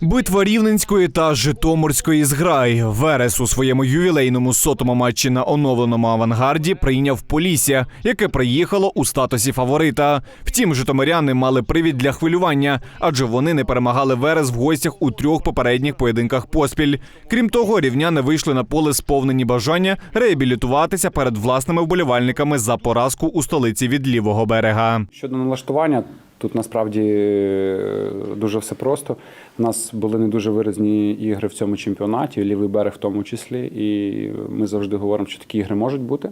Битва Рівненської та Житомирської зграй. Верес у своєму ювілейному сотому матчі на оновленому авангарді прийняв Полісся, яке приїхало у статусі фаворита. Втім, житомиряни мали привід для хвилювання, адже вони не перемагали Верес в гостях у трьох попередніх поєдинках поспіль. Крім того, рівняни вийшли на поле сповнені бажання реабілітуватися перед власними вболівальниками за поразку у столиці від лівого берега. Щодо налаштування, тут насправді е, дуже все просто. У нас були не дуже виразні ігри в цьому чемпіонаті, лівий берег в тому числі. І ми завжди говоримо, що такі ігри можуть бути.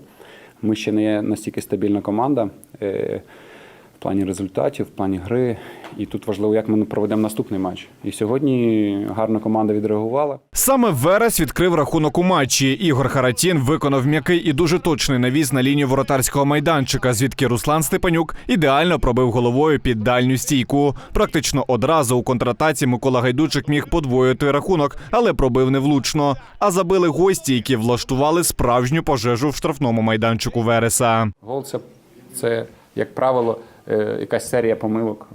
Ми ще не є настільки стабільна команда е, плані результатів, в плані гри. І тут важливо, як ми проведемо наступний матч. І сьогодні гарна команда відреагувала. Саме Верес відкрив рахунок у матчі. Ігор Харатін виконав м'який і дуже точний навіс на лінію воротарського майданчика, звідки Руслан Степанюк ідеально пробив головою під дальню стійку. Практично одразу у контратаці Микола Гайдучик міг подвоїти рахунок, але пробив невлучно. А забили гості, які влаштували справжню пожежу в штрафному майданчику Вереса. Гол це, це як правило, якась серія помилок.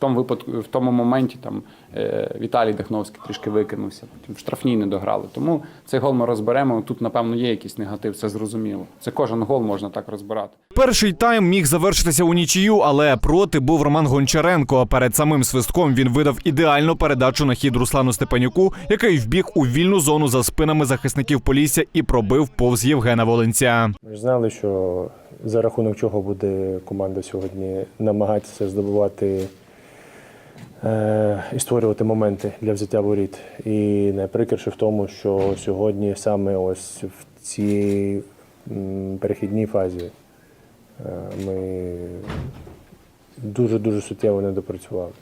Тому випадку, в тому моменті там е, Віталій Дахновський трішки викинувся, потім в штрафній не дограли. Тому цей гол ми розберемо. Тут, напевно, є якийсь негатив, це зрозуміло. Це кожен гол можна так розбирати. Перший тайм міг завершитися у нічию, але проти був Роман Гончаренко. Перед самим свистком він видав ідеальну передачу на хід Руслану Степанюку, який вбіг у вільну зону за спинами захисників Полісся і пробив повз Євгена Волинця. Ми ж знали, що за рахунок чого буде команда сьогодні намагатися здобувати і створювати моменти для взяття воріт. І найприкріше в тому, що сьогодні саме ось в цій перехідній фазі е, ми дуже-дуже суттєво не допрацювали.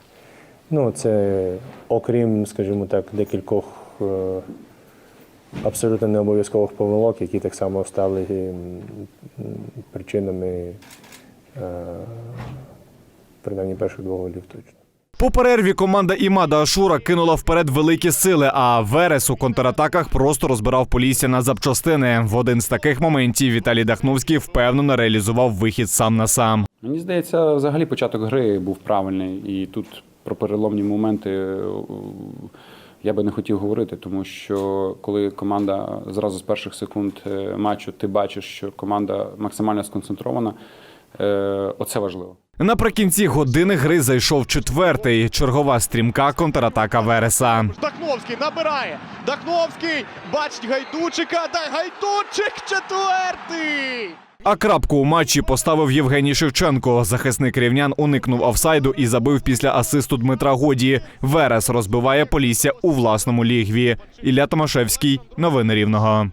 Ну, це окрім, скажімо так, декількох е, абсолютно не обов'язкових помилок, які так само стали причинами е, принаймні перших двох голів точно. По перерві команда Імада Ашура кинула вперед великі сили, а Верес у контратаках просто розбирав Полісся на запчастини. В один з таких моментів Віталій Дахновський впевнено реалізував вихід сам на сам. Мені здається, взагалі початок гри був правильний, і тут про переломні моменти е, я би не хотів говорити, тому що коли команда зразу з перших секунд е, матчу ти бачиш, що команда максимально сконцентрована, оце важливо. Наприкінці години гри зайшов четвертий. Чергова стрімка контратака Вереса. Дахновський набирає. Дахновський бачить гайдучика. Да гайдучик четвертий. А крапку у матчі поставив Євгеній Шевченко. Захисник рівнян уникнув офсайду і забив після асисту Дмитра Годі. Верес розбиває Полісся у власному лігві. Ілля Томашевський. Новини Рівного.